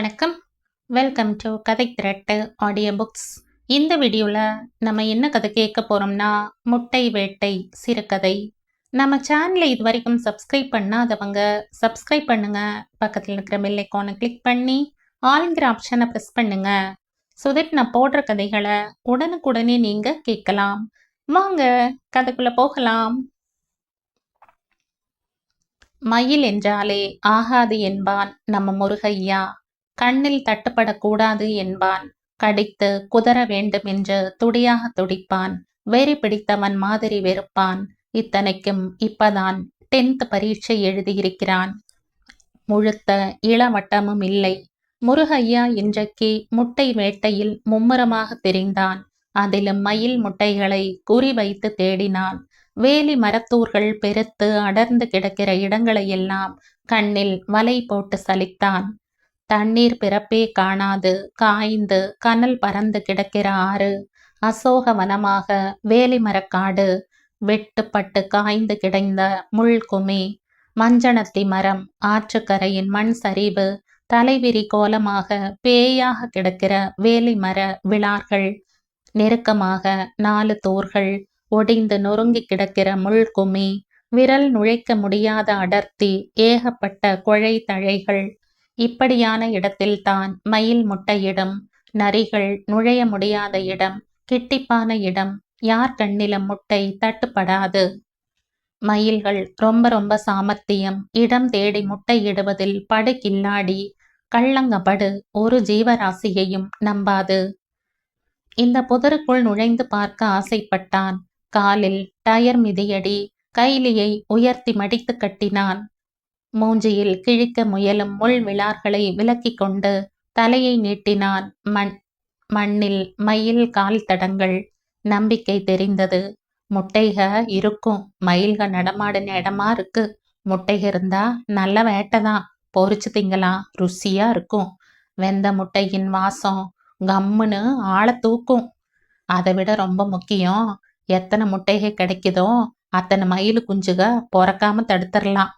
வணக்கம். Welcome to கதை திரட்டு audio books இந்த வீடியோவில் நம்ம என்ன கதை கேட்க போகிறோம்னா முட்டை வேட்டை சிறுகதை. நம்ம சேனலை இது வரைக்கும் சப்ஸ்கிரைப் பண்ணாதவங்க சப்ஸ்கிரைப் பண்ணுங்க. பக்கத்தில் இருக்கிற பெல் ஐக்கானை கிளிக் பண்ணி ஆளுங்கிற ஆப்ஷனை ப்ரெஸ் பண்ணுங்க. ஸோ தட் நான் போடுற கதைகளை உடனுக்குடனே நீங்கள் கேட்கலாம். வாங்க கதைக்குள்ளே போகலாம். மயில் என்றாலே ஆகாது என்பான் நம்ம முருகையா. கண்ணில் தட்டுப்படக்கூடாது என்பான். கடித்து குதற வேண்டும் என்று துடியாக துடிப்பான். வெறி பிடித்தவன் மாதிரி வெறுப்பான். இத்தனைக்கும் இப்பதான் டென்த் பரீட்சை எழுதியிருக்கிறான். முழுத்த இளவட்டமும் இல்லை. முருகையா இன்றைக்கு முட்டை வேட்டையில் மும்முரமாக தெரிந்தான். அதிலும் மயில் முட்டைகளை குறிவைத்து தேடினான். வேலி மரத்தூர்கள் பெருத்து அடர்ந்து கிடக்கிற இடங்களையெல்லாம் கண்ணில் வலை போட்டு சலித்தான். தண்ணீர் பிறப்பே காணாது காய்ந்து கனல் பறந்து கிடக்கிற ஆறு அசோக வனமாக வேலிமரக்காடு வெட்டுப்பட்டு காய்ந்து கிடந்த முள்குமி மஞ்சனத்தி மரம் ஆற்றுக்கரையின் மண் சரிவு தலைவிரி கோலமாக பேயாக கிடக்கிற வேலிமர விழார்கள் நெருக்கமாக நாலு தூர்கள் ஒடிந்து நொறுங்கி கிடக்கிற முள்குமி விரல் நுழைக்க முடியாத அடர்த்தி ஏகப்பட்ட குழை தழைகள் இப்படியான இடத்தில்தான் மயில் முட்டையிடும் நரிகள் நுழைய முடியாத இடம் கிட்டிப்பான இடம் யார் கண்ணிலும் முட்டை தட்டுப்படாது. மயில்கள் ரொம்ப ரொம்ப சாமர்த்தியம். இடம் தேடி முட்டையிடுவதில் படு கில்லாடி கள்ளங்கபடு ஒரு ஜீவராசியையும் நம்பாது. இந்த புதருக்குள் நுழைந்து பார்க்க ஆசைப்பட்டான். காலில் டயர் மிதியடி கைலியை உயர்த்தி மடித்து கட்டினான். மூஞ்சியில் கிழிக்க முயலும் முள் விழார்களை விலக்கிக் கொண்டு தலையை நீட்டினான் மண் மண்ணில் மயில் கால் தடங்கள். நம்பிக்கை தெரிந்தது. முட்டைக இருக்கும். மயில்க நடமாடின இடமா இருக்கு. முட்டைக இருந்தா நல்ல வேட்டைதான் பொறிச்சு திங்கலாம் ருசியா இருக்கும். வெந்த முட்டையின் வாசம் கம்முன்னு ஆளை தூக்கும். அதை விட ரொம்ப முக்கியம் எத்தனை முட்டைகள் கிடைக்குதோ அத்தனை மயில் குஞ்சுக பொறக்காம தடுத்துடலாம்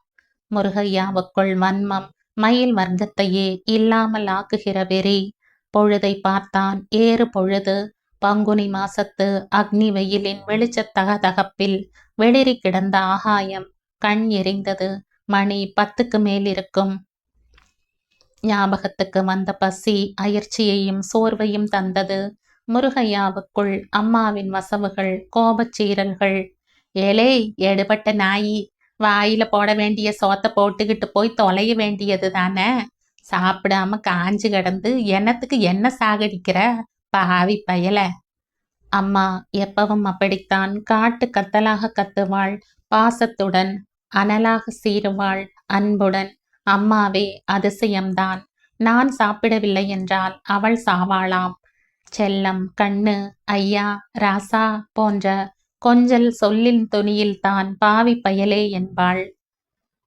முருகையாவுக்குள் வன்மம் மயில் வர்க்கத்தையே இல்லாமல் ஆக்குகிற வெறி. பொழுதை பார்த்தான் ஏறு பொழுது பங்குனி மாசத்து அக்னி வெயிலின் வெளிச்சத்தக தகப்பில் வெளிரி கிடந்த ஆகாயம் கண் எரிந்தது. மணி பத்துக்கு மேல் இருக்கும் ஞாபகத்துக்கு வந்த பசி அயற்சியையும் சோர்வையும் தந்தது. முருகையாவுக்குள் அம்மாவின் வசவுகள் கோபச்சீரல்கள் ஏலே எடுபட்ட நாயி வாயில போட வேண்டிய சோத்தை போட்டுக்கிட்டு போய் தொலைய வேண்டியது தானே? சாப்பிடாம காஞ்சு கிடந்து என்னத்துக்கு என்ன சாகடிக்கிற? பாவி பயல. அம்மா எப்பவும் அப்படித்தான். காட்டு கத்தலாக கத்துவாள். பாசத்துடன் அனலாக சீருவாள் அன்புடன். அம்மாவே அதிசயம்தான். நான் சாப்பிடவில்லை என்றால் அவள் சாவாளாம். செல்லம் கண்ணு ஐயா ராசா போன்ற கொஞ்சல் சொல்லின் துணியில் தான் பாவி பயலே என்பாள்.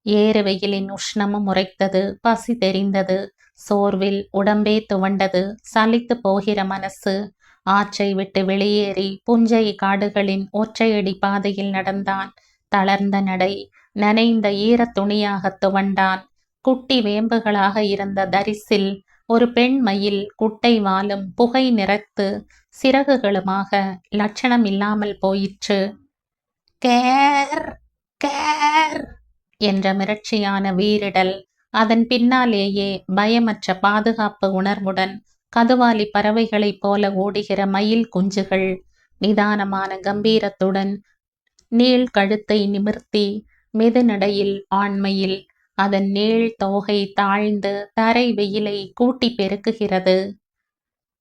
ஏறு வெயிலின் உஷ்ணமும் உரைத்தது பசி தெரிந்தது சோர்வில் உடம்பே துவண்டது சலித்து போகிற மனசு. ஆற்றை விட்டு வெளியேறி புஞ்சை காடுகளின் ஒற்றையடி பாதையில் நடந்தான். தளர்ந்த நடை நனைந்த ஈரத் துணியாக துவண்டான். குட்டி வேம்புகளாக இருந்த தரிசில் ஒரு பெண் மயில் குட்டை வாலும் புகை நிறத்து சிறகுகளுமாக லட்சணம் இல்லாமல் போயிற்று. கேர் கேர் என்ற மிரட்சியான வீரிடல் அதன் பின்னாலேயே பயமற்ற பாதுகாப்பு உணர்வுடன் கதுவாலி பறவைகளைப் போல ஓடுகிற மயில் குஞ்சுகள் நிதானமான கம்பீரத்துடன் நீள் கழுத்தை நிமிர்த்தி மெதுநடையில் ஆண்மையில் அதன் நீள் தோகை தாழ்ந்து தரை வெயிலை கூட்டி பெருக்குகிறது.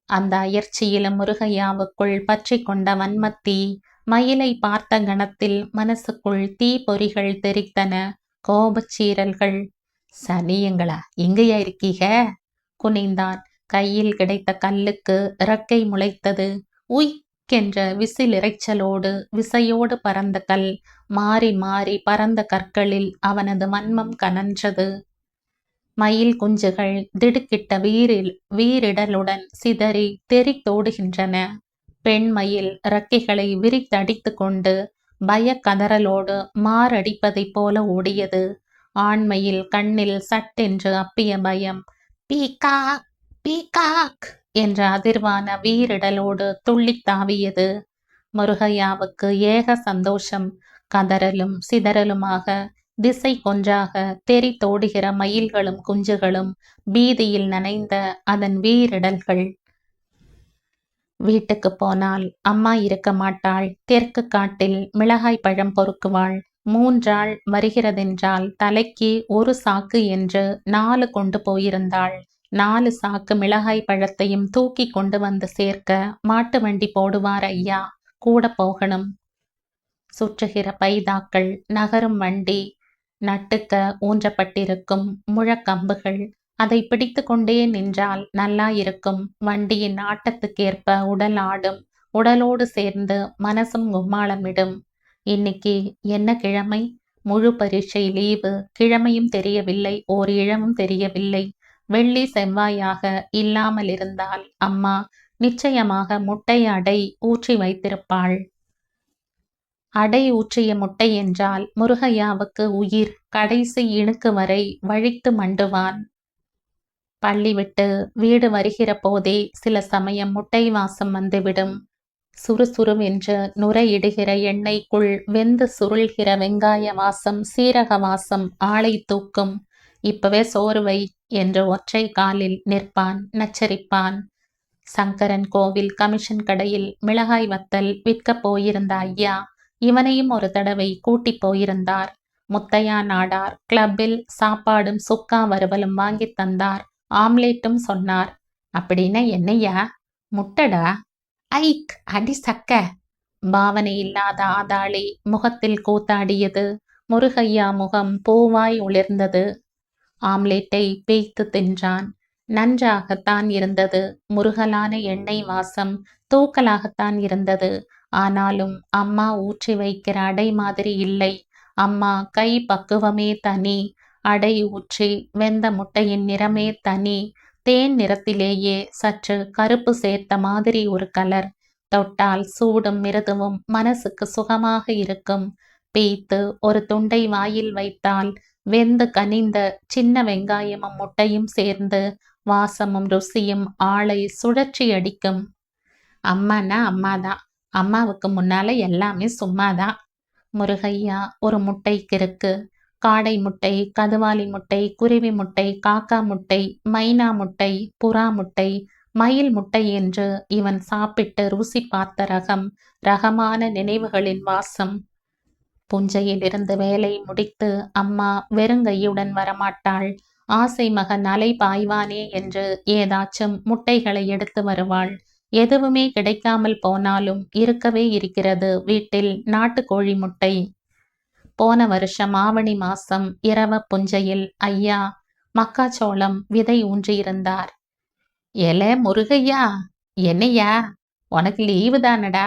அந்த அயற்சியிலும் முருகையாவுக்குள் பற்றி கொண்ட வன்மத்தி மயிலை பார்த்த கணத்தில் மனசுக்குள் தீ பொறிகள் தெரித்தன. கோபச்சீரல்கள் சனியங்களா எங்கேயா இருக்கீக? குனிந்தான். கையில் கிடைத்த கல்லுக்கு இறக்கை முளைத்தது. உய் கென்ற விசிலிறைச்சலோடு விசையோடு பறந்த கல் மாறி மாறி பறந்த கற்களில் அவனது மன்மம் கனன்றது. மயில் குஞ்சுகள் திடுக்கிட்ட வீரில் வீரிடலுடன் சிதறி தெரித்தோடுகின்றன பெண் மயில் ரக்கைகளை விரித்தடித்து கொண்டு பயக்கதறலோடு கதறலோடு மாரடிப்பதைப் போல ஓடியது. ஆண்மையில் கண்ணில் சட்டென்று அப்பிய பயம் பீகாக் பீகாக்! என்ற அதிர்வான வீரிடலோடு துள்ளித் தாவியது. முருகையாவுக்கு ஏக சந்தோஷம். கதறலும் சிதறலுமாக திசை கொன்றாக தெறி தோடுகிற மயில்களும் குஞ்சுகளும் பீதியில் நனைந்த அதன் வீரிடல்கள். வீட்டுக்கு போனால் அம்மா இருக்க மாட்டாள். தெற்கு காட்டில் மிளகாய் பழம் பொறுக்குவாள். மூன்றாள் வருகிறதென்றால் தலைக்கு ஒரு சாக்கு என்று நாலு கொண்டு போயிருந்தாள். நாலு சாக்கு மிளகாய் பழத்தையும் தூக்கி கொண்டு வந்து சேர்க்க மாட்டு வண்டி போடுவார் ஐயா. கூட போகணும். சுற்றுகிற பைதாக்கள் நகரும் வண்டி நட்டுக்க ஊன்றப்பட்டிருக்கும் முழக்கம்புகள். அதை பிடித்து கொண்டே நின்றால் நல்லா இருக்கும். வண்டியின் ஆட்டத்துக்கேற்ப உடல் ஆடும். உடலோடு சேர்ந்து மனசும் கும்மாளமிடும் இன்னைக்கு என்ன கிழமை? முழு பரீட்சை லீவு. கிழமையும் தெரியவில்லை. ஓர் இழமும் தெரியவில்லை. வெள்ளி செவ்வாயாக இல்லாமல் இருந்தால் அம்மா நிச்சயமாக முட்டை அடை ஊற்றி வைத்திருப்பாள். அடை ஊற்றிய முட்டை என்றால் முருகையாவுக்கு உயிர் கடைசி இணுக்கு வரை வழித்து மண்டுவான். பள்ளி விட்டு வீடு வருகிற போதே சில சமயம் முட்டை வாசம் வந்துவிடும். சுறுசுறுவென்று நுரையிடுகிற எண்ணெய்க்குள் வெந்து சுருள்கிற வெங்காய வாசம் சீரக வாசம் ஆளை தூக்கும். இப்பவே சோறுவை என்று ஒற்றை காலில் நிற்பான் நச்சரிப்பான். சங்கரன் கோவில் கமிஷன் கடையில் மிளகாய் வத்தல் விற்கப் போயிருந்த ஐயா இவனையும் ஒரு தடவை கூட்டி போயிருந்தார். முத்தையா நாடார் கிளப்பில் சாப்பாடும் சுக்கா வறுவலும் வாங்கி தந்தார். ஆம்லேட்டும் சொன்னார். அப்படின்னா என்னையா முட்டடா? ஐக் அடி சக்க. பாவனை இல்லாத ஆதாளி முகத்தில் கூத்தாடியது. முருகையா முகம் பூவாய் ஒளிர்ந்தது ஆம்லேட்டை பேய்த்து தின்றான். நன்றாகத்தான் இருந்தது. முருகலான எண்ணெய் வாசம் தூக்கலாகத்தான் இருந்தது. ஆனாலும் அம்மா ஊற்றி வைக்கிற அடை மாதிரி இல்லை. அம்மா கை பக்குவமே தனி. அடை ஊற்றி வெந்த முட்டையின் நிறமே தனி. தேன் நிறத்திலேயே சற்று கருப்பு சேர்த்த மாதிரி ஒரு கலர். தொட்டால் சூடும் மிருதுவும் மனசுக்கு சுகமாக இருக்கும். பீத்து ஒரு துண்டை வாயில் வைத்தால் வெந்து கனிந்த சின்ன வெங்காயமும் முட்டையும் சேர்ந்து வாசமும் ருசியும் ஆளை சுழற்சி அடிக்கும். அம்மானா அம்மாதான் அம்மாவுக்கு முன்னால எல்லாமே சும்மாதான் முருகையா ஒரு முட்டை கிறுக்கு காடை முட்டை கதுவாலி முட்டை குருவி முட்டை காக்கா முட்டை மைனா முட்டை புறா முட்டை மயில் முட்டை என்று இவன் சாப்பிட்டு ருசி பார்த்த ரகம் ரகமான நினைவுகளின் வாசம். புஞ்சையிலிருந்து வேலை முடித்து அம்மா வெறுங்கையுடன் வரமாட்டாள். ஆசை மகன் அலை பாய்வானே என்று ஏதாச்சும் முட்டைகளை எடுத்து வருவாள். எதுவுமே கிடைக்காமல் போனாலும் இருக்கவே இருக்கிறது வீட்டில் நாட்டுக்கோழி முட்டை. போன வருஷம் ஆவணி மாசம் இரவ புஞ்சையில் ஐயா மக்காச்சோளம் விதை ஊன்றியிருந்தார். எல முருகையா என்னையா? உனக்கு லீவு தானடா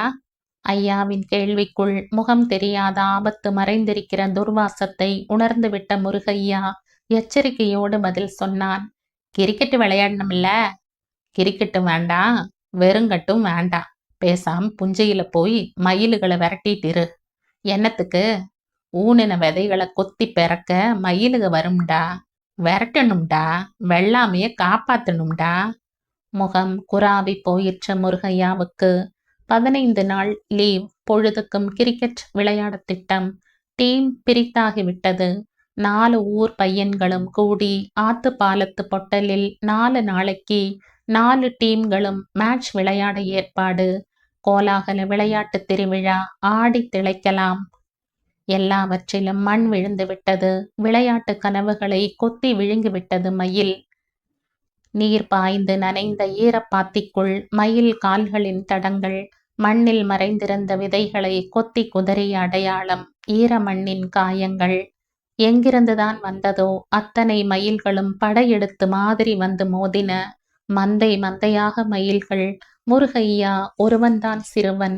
ஐயாவின் கேள்விக்குள் முகம் தெரியாத ஆபத்து மறைந்திருக்கிற துர்வாசத்தை உணர்ந்துவிட்ட முருகையா எச்சரிக்கையோடு பதில் சொன்னான். கிரிக்கெட் விளையாடணும்ல? கிரிக்கெட்டு வேண்டாம் வெறுங்கட்டும் வேண்டாம் பேசாம புஞ்சையில போய் மயில்களை விரட்டிட்டு என்னத்துக்கு? ஊனின விதைகளை கொத்தி பிறக்க மயிலுக வரும்டா. விரட்டணும்டா. வெள்ளாமைய காப்பாத்தணும்டா. முகம் குராவி போயிற்ற முருகையாவுக்கு. பதினைந்து நாள் லீவ் பொழுதுக்கும் கிரிக்கெட் விளையாட திட்டம். டீம் பிரித்தாகிவிட்டது நாலு ஊர் பையன்களும் கூடி ஆத்து பாலத்து பொட்டலில் நாலு நாளைக்கு நாலு டீம்களும் மேட்ச் விளையாட ஏற்பாடு. கோலாகல விளையாட்டு திருவிழா ஆடி திளைக்கலாம். எல்லாவற்றிலும் மண் விழுந்து விட்டது. விளையாட்டு கனவுகளை கொத்தி விழுங்கிவிட்டது மயில். நீர் பாய்ந்து நனைந்த ஈரப்பாத்திக்குள் மயில் கால்களின் தடங்கள் மண்ணில் மறைந்திருந்த விதைகளை கொத்தி குதறிய அடையாளம் ஈர மண்ணின் காயங்கள். எங்கிருந்துதான் வந்ததோ அத்தனை மயில்களும் படையெடுத்து மாதிரி வந்து மோதின. மந்தை மந்தையாக மயில்கள் முருகையா ஒருவன்தான் சிறுவன்.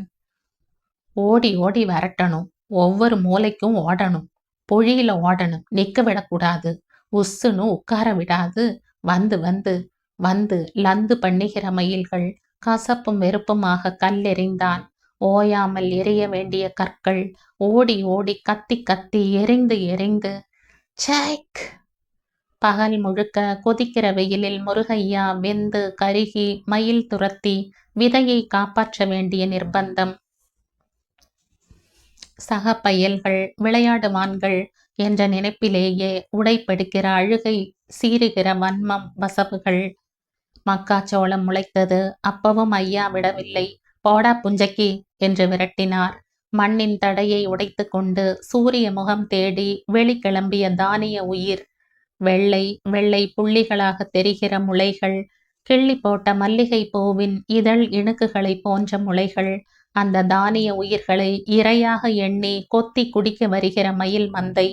ஓடி ஓடி வரட்டணும் ஒவ்வொரு மூளைக்கும் ஓடணும். பொழியில ஓடணும் நிக்க விடக்கூடாது. உஸ்ஸுன்னு உட்கார விடாது. வந்து வந்து வந்து லந்து பண்ணுகிற மயில்கள் கசப்பும் வெறுப்புமாக கல்லெறிந்தான். ஓயாமல் எரிய வேண்டிய கற்கள் ஓடி ஓடி கத்தி கத்தி எரிந்து எரிந்து சேக்! பகல் முழுக்க கொதிக்கிற வெயிலில் முருகையா வெந்து கருகி மயில் துரத்தி விதையை காப்பாற்ற வேண்டிய நிர்பந்தம். சக பயல்கள் விளையாடுவான்கள் என்ற நினைப்பிலேயே உடைப்படுகிற அழுகை சீருகிற வன்மம் வசவுகள். மக்காச்சோளம் முளைத்தது. அப்பவும் ஐயா விடவில்லை. போடா புஞ்சக்கி என்று விரட்டினார். மண்ணின் தடையை உடைத்து கொண்டு சூரிய முகம் தேடி வெளிக்கிளம்பிய தானிய உயிர். வெள்ளை வெள்ளை புள்ளிகளாக தெரிகிற முளைகள். கிள்ளி போட்ட மல்லிகை பூவின் இதழ் இணுக்குகளை போன்ற முளைகள். அந்த தானிய உயிர்களை இரையாக எண்ணி கொத்தி குடிக்க வருகிற மயில் மந்தை.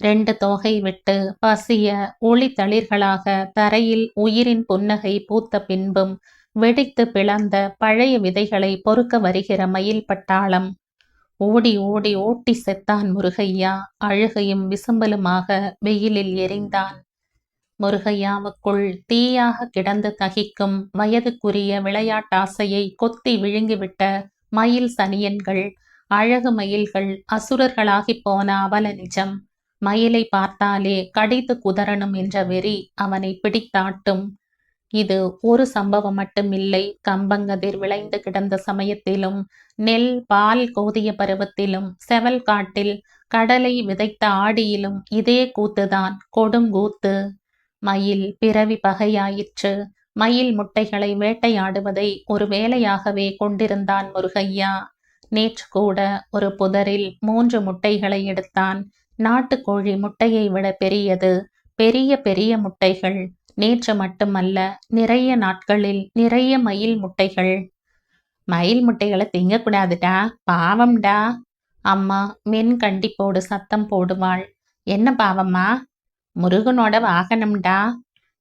ரெண்டு தோகை விட்டு பசிய ஒளி தளிர்களாக தரையில் உயிரின் புன்னகை பூத்த பின்பும் வெடித்து பிளந்த பழைய விதைகளை பொறுக்க வருகிற மயில் பட்டாளம். ஓடி ஓடி ஓட்டி செத்தான் முருகையா அழுகையும் விசும்பலுமாக வெயிலில் எரிந்தான். முருகையாவுக்குள் தீயாக கிடந்து தகிக்கும் வயதுக்குரிய விளையாட்டாசையை கொத்தி விழுங்கிவிட்ட மயில் சனியன்கள் அழகு மயில்கள் அசுரர்களாகிப் போன அவல நிஜம். மயிலை பார்த்தாலே கடித்து குதறணும் என்ற வெறி அவனை பிடித்தாட்டும். இது ஒரு சம்பவம் மட்டுமில்லை. கம்பங்கதிர் விளைந்து கிடந்த சமயத்திலும் நெல் பால் கோதிய பருவத்திலும் செவல் காட்டில் கடலை விதைத்த ஆடியிலும் இதே கூத்துதான் கொடும் கூத்து. மயில் பிறவி பகையாயிற்று. மயில் முட்டைகளை வேட்டையாடுவதை ஒரு வேலையாகவே கொண்டிருந்தான் முருகையா. நேற்று கூட ஒரு புதரில் மூன்று முட்டைகளை எடுத்தான். நாட்டுக்கோழி முட்டையை விட பெரியது. பெரிய பெரிய முட்டைகள் நேற்று மட்டுமல்ல நிறைய நாட்களில் நிறைய மயில் முட்டைகள். மயில் முட்டைகளை திங்கக்கூடாதுடா பாவம்டா. அம்மா மென் கண்டிப்போடு சத்தம் போடுவாள். என்ன பாவம்மா? முருகனோட வாகனம்டா.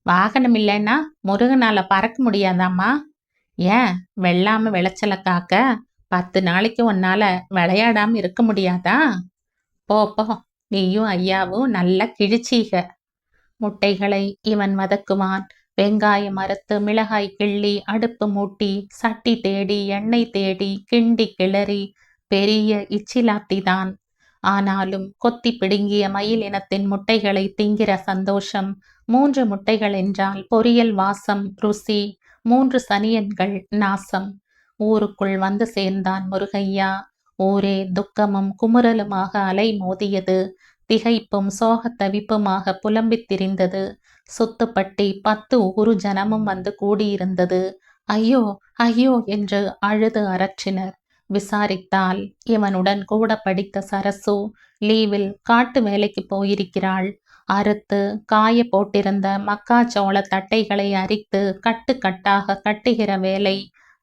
வாகனம் இல்லைன்னா முருகனால பறக்க முடியாதாம்மா? ஏன் வெள்ளாம விளைச்சலை காக்க பத்து நாளைக்கு உன்னால விளையாடாம இருக்க முடியாதா? போ போ. நீயும் ஐயாவும் நல்லா கிழிச்சீக. முட்டைகளை இவன் வதக்குவான் வெங்காயம் அறுத்து மிளகாய் கிள்ளி அடுப்பு மூட்டி சட்டி தேடி எண்ணெய் தேடி கிண்டி கிளறி பெரிய இச்சிலாத்திதான். ஆனாலும் கொத்தி பிடுங்கிய மயில் இனத்தின் முட்டைகளை திங்கிற சந்தோஷம். மூன்று முட்டைகள் என்றால் பொரியல் வாசம் ருசி மூன்று சனியன்கள் நாசம். ஊருக்குள் வந்து சேர்ந்தான் முருகையா. ஊரே துக்கமும் குமுறலுமாக அலை மோதியது. திகைப்பும் சோகத்தவிப்புமாக புலம்பித் திரிந்தது. சுத்துப்பட்டி பத்து ஊரு ஜனமும் வந்து கூடியிருந்தது. ஐயோ ஐயோ என்று அழுது அரற்றினர் விசாரித்தால் இவனுடன் கூட படித்த சரசு லீவில் காட்டு வேலைக்கு போயிருக்கிறாள். அறுத்து காய போட்டிருந்த மக்காச்சோள தட்டைகளை அரித்து கட்டு கட்டாக கட்டுகிற வேலை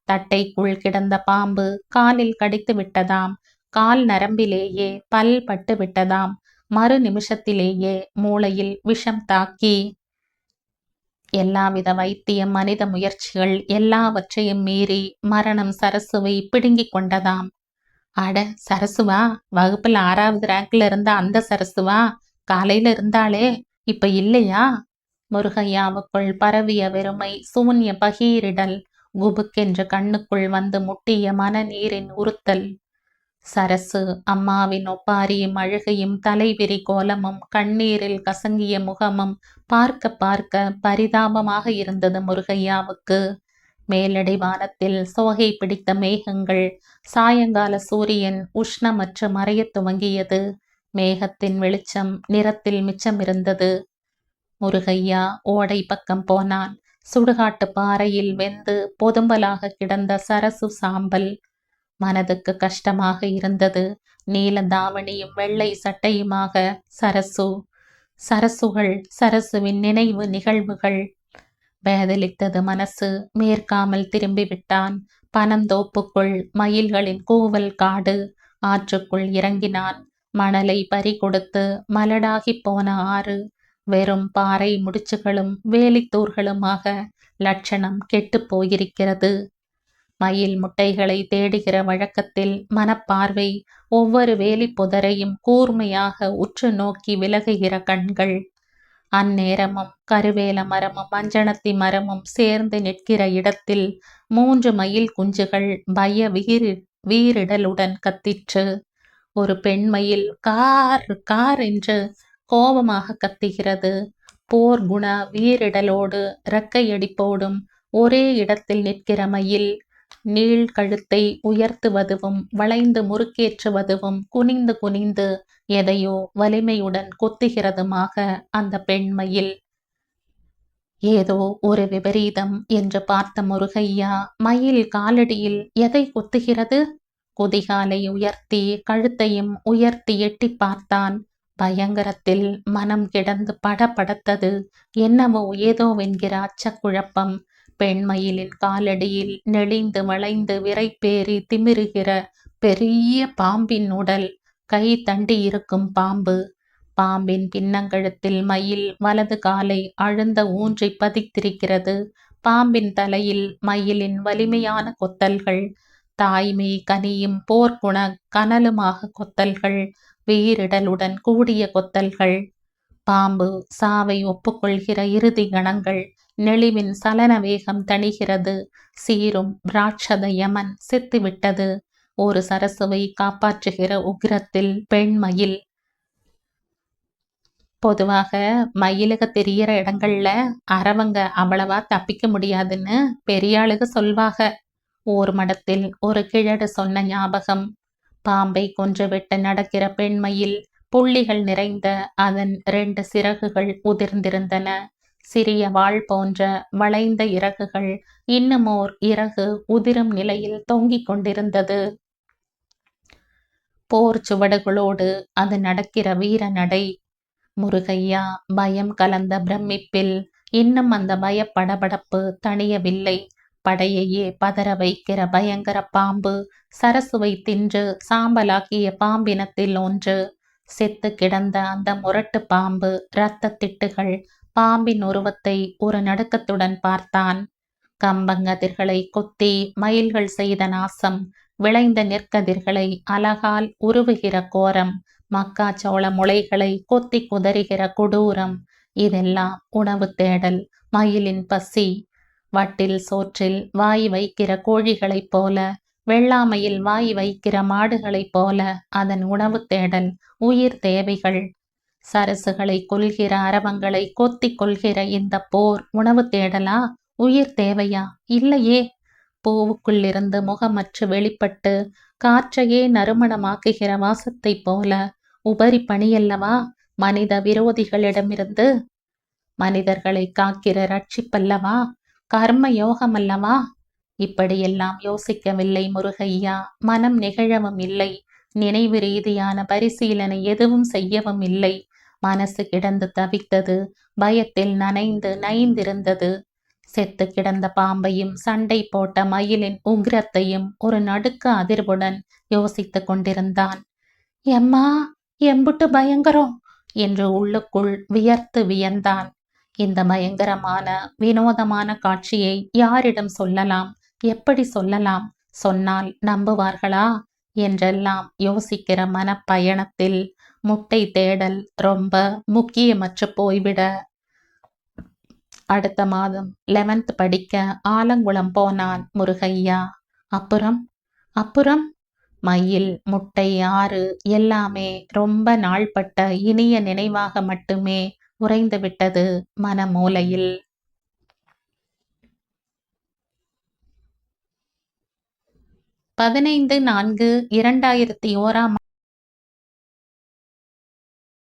தட்டைக்குள் கிடந்த பாம்பு காலில் கடித்து விட்டதாம். கால் நரம்பிலேயே பல் பட்டு விட்டதாம். மறு நிமிஷத்திலேயே மூளையில் விஷம் தாக்கி. எல்லாவித வைத்தியம் மனித முயற்சிகள் எல்லாவற்றையும் மீறி மரணம் சரசுவை பிடுங்கிக் கொண்டதாம். அட சரசுவா? வகுப்புல ஆறாவது ரேங்க்ல இருந்த அந்த சரசுவா? காலையில இருந்தாளே? இப்ப இல்லையா? முருகையாவுக்குள் பரவிய வெறுமை சூன்ய பகீரிடல். குபுக்கென்று கண்ணுக்குள் வந்து முட்டிய மனநீரின் உறுத்தல். சரசு அம்மாவின் ஒப்பாரியும் அழுகையும் தலைவிரி கோலமும் கண்ணீரில் கசங்கிய முகமும் பார்க்க பார்க்க பரிதாபமாக இருந்தது முருகையாவுக்கு. மேலடை வானத்தில் சோகை பிடித்த மேகங்கள் சாயங்கால சூரியன் உஷ்ணமற்று மறையத் துவங்கியது. மேகத்தின் வெளிச்சம் நிறத்தில் மிச்சம் இருந்தது முருகையா ஓடை பக்கம் போனான். சுடுகாட்டு பாறையில் வெந்து பொதும்பலாக கிடந்த சரசு சாம்பல். மனதுக்கு கஷ்டமாக இருந்தது. நீல தாவணியும் வெள்ளை சட்டையுமாக சரசு. சரசுகள் சரசுவின் நினைவு நிகழ்வுகள். வேதலித்தது மனசு. மேற்காமல் திரும்பிவிட்டான். பனந்தோப்புக்குள் மயில்களின் கூவல் காடு. ஆற்றுக்குள் இறங்கினான். மணலை பறி கொடுத்து மலடாகிப் போன ஆறு. வெறும் பாறை முடிச்சுகளும் வேலித்தூர்களுமாக லட்சணம் கெட்டுப் போயிருக்கிறது. மயில் முட்டைகளை தேடுகிற வழக்கத்தில் மனப்பார்வை ஒவ்வொரு வேலி புதரையும் கூர்மையாக உற்று நோக்கி விலகுகிற கண்கள். அந்நேரமும் கருவேல மரமும் மஞ்சனத்தி மரமும் சேர்ந்து நிற்கிற இடத்தில் மூன்று மயில் குஞ்சுகள் பய வீரி வீரிடலுடன் கத்திற்று. ஒரு பெண்மயில் கார் கார் என்று கோபமாக கத்துகிறது. போர் குண வீரிடலோடு இரக்கையடிப்போடும் ஒரே இடத்தில் நிற்கிற மயில் நீள் கழுத்தை உயர்த்துவதுவும் வளைந்து முறுக்கேற்றுவதுவும் குனிந்து குனிந்து எதையோ வலிமையுடன் கொத்துகிறதுமாக அந்த பெண்மயில் ஏதோ ஒரு விபரீதம் என்று பார்த்த முருகையா மயில் காலடியில் எதை கொத்துகிறது? குதிகாலை உயர்த்தி கழுத்தையும் உயர்த்தி எட்டி பார்த்தான். பயங்கரத்தில் மனம் கிடந்து படபடத்தது. என்னவோ ஏதோ என்கிற அச்சக்குழப்பம். பெண்மயிலின் காலடியில் நெளிந்து வளைந்து விரைப்பேறி திமிருகிற பெரிய பாம்பின் உடல். கை தண்டி இருக்கும் பாம்பு. பாம்பின் பின்னங்கழுத்தில் மயில் வலது காலை அழுந்த ஊன்றி பதித்திருக்கிறது. பாம்பின் தலையில் மயிலின் வலிமையான கொத்தல்கள். தாய்மை கனியும் போர்க்குண கனலுமாக கொத்தல்கள். வீரிடலுடன் கூடிய கொத்தல்கள். பாம்பு சாவை ஒப்புக்கொள்கிற இறுதி கணங்கள். நெளிவின் சலன வேகம் தணிகிறது. சீரும் பிராட்சத யமன் செத்துவிட்டது. ஒரு சரசுவை காப்பாற்றுகிற உக்ரத்தில் பெண் மயில். பொதுவாக மயிலுக தெரியற இடங்கள்ல அறவங்க அவ்வளவா தப்பிக்க முடியாதுன்னு பெரியாளுக சொல்வாக. ஓர் மடத்தில் ஒரு கிழடு சொன்ன ஞாபகம். பாம்பை கொன்றுவிட்டு நடக்கிற பெண்மையில் புள்ளிகள் நிறைந்த அதன் இரண்டு சிறகுகள் உதிர்ந்திருந்தன. சிறிய வாள் போன்ற வளைந்த இறகுகள் இன்னுமோர் இறகு உதிரும் நிலையில் தொங்கிக் கொண்டிருந்தது. போர் சுவடுகளோடு அது நடக்கிற வீர நடை. முருகையா பயம் கலந்த பிரமிப்பில் இன்னும் அந்த பயப்படபடப்பு தணியவில்லை. படையையே பதற வைக்கிற பயங்கர பாம்பு சரசுவை தின்று சாம்பலாக்கிய பாம்பினத்தில் ஒன்று. செத்து கிடந்த அந்த முரட்டு பாம்பு இரத்த திட்டுகள் பாம்பின் உருவத்தை ஒரு நடுக்கத்துடன் பார்த்தான். கம்பங்கதிர்களை கொத்தி மயில்கள் செய்த நாசம் விளைந்த நெற்கதிர்களை அலகால் உருவுகிற கோரம் மக்காச்சோள முளைகளை கொத்தி குதறுகிற கொடூரம். இதெல்லாம் உணவு தேடல் மயிலின் பசி வட்டில் சோற்றில் வாய் வைக்கிற கோழிகளைப் போல வெள்ளாமையில் வாய் வைக்கிற மாடுகளைப் போல அதன் உணவு தேடல் உயிர் தேவைகள். சரசுகளை கொள்கிற அரவங்களை கொத்திக் கொள்கிற இந்த போர் உணவு தேடலா உயிர் தேவையா? இல்லையே. பூவுக்குள்ளிருந்து முகமற்று வெளிப்பட்டு காற்றையே நறுமணமாக்குகிற வாசத்தைப் போல உபரி பணியல்லவா? மனித விரோதிகளிடமிருந்து மனிதர்களை காக்கிற ரட்சிப்பல்லவா? கர்ம யோகம் அல்லவா இப்படியெல்லாம் யோசிக்கவில்லை முருகையா. மனம் நிகழவும் இல்லை. நினைவு ரீதியான பரிசீலனை எதுவும் செய்யவும் இல்லை. மனசு கிடந்து தவித்தது. பயத்தில் நனைந்து நைந்திருந்தது. செத்து கிடந்த பாம்பையும் சண்டை போட்ட மயிலின் உக்ரத்தையும் ஒரு நடுக்க அதிர்வுடன் யோசித்து கொண்டிருந்தான். எம்மா எம்புட்டு பயங்கரம்! என்று உள்ளுக்குள் வியர்த்து வியந்தான். இந்த பயங்கரமான வினோதமான காட்சியை யாரிடம் சொல்லலாம்? எப்படி சொல்லலாம்? சொன்னால் நம்புவார்களா? என்றெல்லாம் யோசிக்கிற மனப்பயணத்தில் முட்டை தேடல் ரொம்ப முக்கியமற்று போய்விட. அடுத்த மாதம் லெவன்த் படிக்க ஆலங்குளம் போனான் முருகையா. அப்புறம்? அப்புறம்? மயில் முட்டை ஆறு எல்லாமே ரொம்ப நாள்பட்ட இனிய நினைவாக மட்டுமே உறைந்து விட்டது மனமூலையில். பதினைந்து நான்கு இரண்டாயிரத்தி ஓராம்